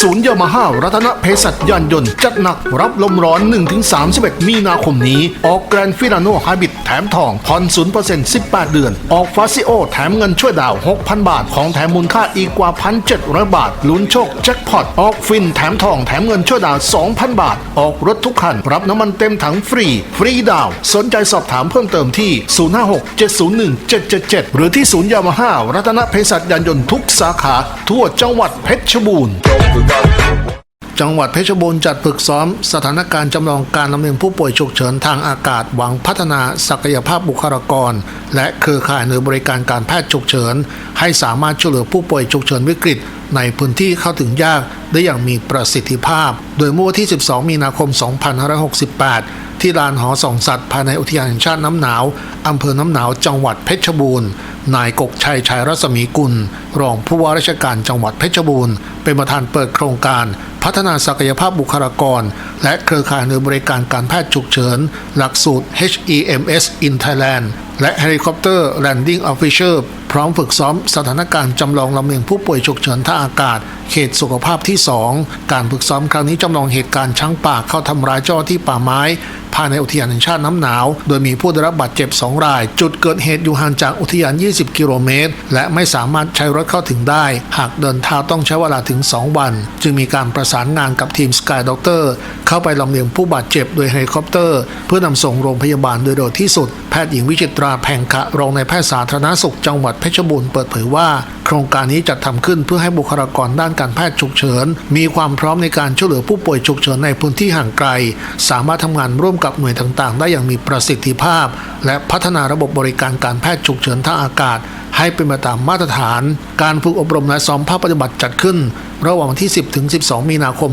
ศูนย์ยามาฮ่ารัตนเภสัชยานยนต์ จัดหนักรับลมร้อน 1-31 มีนาคมนี้ ออกแกรนฟิลาโนไฮบิดแถมทองผ่อน0% 18 เดือน ออกฟาซิโอ แถมเงินช่วยดาว 6,000 บาท ของแถมมูลค่าอีกกว่า 1,700 บาท ลุ้นโชคแจ็คพอตออกฟินแถมทองแถมเงินช่วยดาว 2,000 บาท ออกรถทุกคัน รับน้ำมันเต็มถังฟรี ฟรีดาว สนใจสอบถามเพิ่มเติมที่ 056-701-777 หรือที่ศูนย์ยามาฮ่ารัตนเภสัชยานยนต์ทุกสาขา ทั่วจังหวัดเพชรบูรณ์จังหวัดเพชรบูรณ์จัดฝึกซ้อม สถานการณ์จำลองการลำเลียงผู้ป่วยฉุกเฉินทางอากาศหวังพัฒนาศักยภาพบุคลากร และเครือข่ายหน่วยบริการการแพทย์ฉุกเฉิน ให้สามารถช่วยเหลือผู้ป่วยฉุกเฉินวิกฤต ในพื้นที่เข้าถึงยากได้อย่างมีประสิทธิภาพ โดยเมื่อวันที่ 12 มีนาคม 2568 ที่ลานหอสองสัตว์ภายในอุทยานแห่งชาติน้ำหนาวอำเภอน้ำหนาวจังหวัดเพชรบูรณ์ นายกกชัยชัยรัศมีกุล รองผู้ว่าราชการจังหวัดเพชรบูรณ์ เป็นประธานเปิดโครงการพัฒนาศักยภาพบุคลากร และเครือข่ายหน่วยบริการการแพทย์ฉุกเฉิน หลักสูตร HEMS in Thailand และ Helicopter Landing Officer พร้อมฝึกซ้อมสถานการณ์จำลองลำเลียงผู้ป่วยฉุกเฉินท่าอากาศ เขตสุขภาพที่ 2 การฝึกซ้อมครั้งนี้จำลองเหตุการณ์ช้างป่าเข้าทำร้ายเจ้าที่ป่าไม้ ภายในอุทยานแห่งชาติน้ำหนาว โดยมีผู้ได้รับบาดเจ็บ 2 ราย จุดเกิดเหตุอยู่ห่างจากอุทยาน 20 กิโลเมตร และไม่สามารถใช้รถเข้าถึงได้ หากเดินเท้าต้องใช้เวลาถึง 2 วัน จึงมีการประสานงานกับทีมสกายด็อกเตอร์เข้าไปลำเลียงผู้บาดเจ็บโดยเฮลิคอปเตอร์ เพื่อนำส่งโรงพยาบาลโดยเร็วที่สุด แพทย์หญิงวิจิตราแพงคะรองในแพทย์สาธารณสุขจังหวัดเพชรบูรณ์เปิดเผยว่า โครงการนี้จัดทำขึ้นเพื่อให้บุคลากรด้านการแพทย์ฉุกเฉิน มีความพร้อมในการช่วยเหลือผู้ป่วยฉุกเฉินในพื้นที่ห่างไกล สามารถทำงานร่วมกับหน่วยต่างๆ ได้อย่างมีประสิทธิภาพ และพัฒนาระบบบริการการแพทย์ฉุกเฉินทางอากาศ ให้เป็นไปตามมาตรฐาน การฝึกอบรมและซ้อมภาคปฏิบัติจัดขึ้น ระหว่างวันที่ 10 ถึง 12 มีนาคม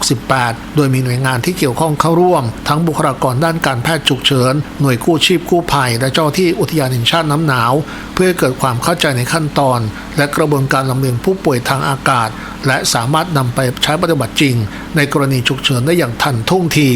2568 โดยมีหน่วยงานที่เกี่ยวข้องเข้าร่วม ทั้งบุคลากรด้านการแพทย์ฉุกเฉิน หน่วยกู้ชีพกู้ภัย และเจ้าที่อุทยานแห่งชาติน้ำหนาว เพื่อให้เกิดความเข้าใจในขั้นตอน และกระบวนการลำเลียงผู้ป่วยทางอากาศ และสามารถนำไปใช้ปฏิบัติจริง ในกรณีฉุกเฉินได้อย่างทันท่วงที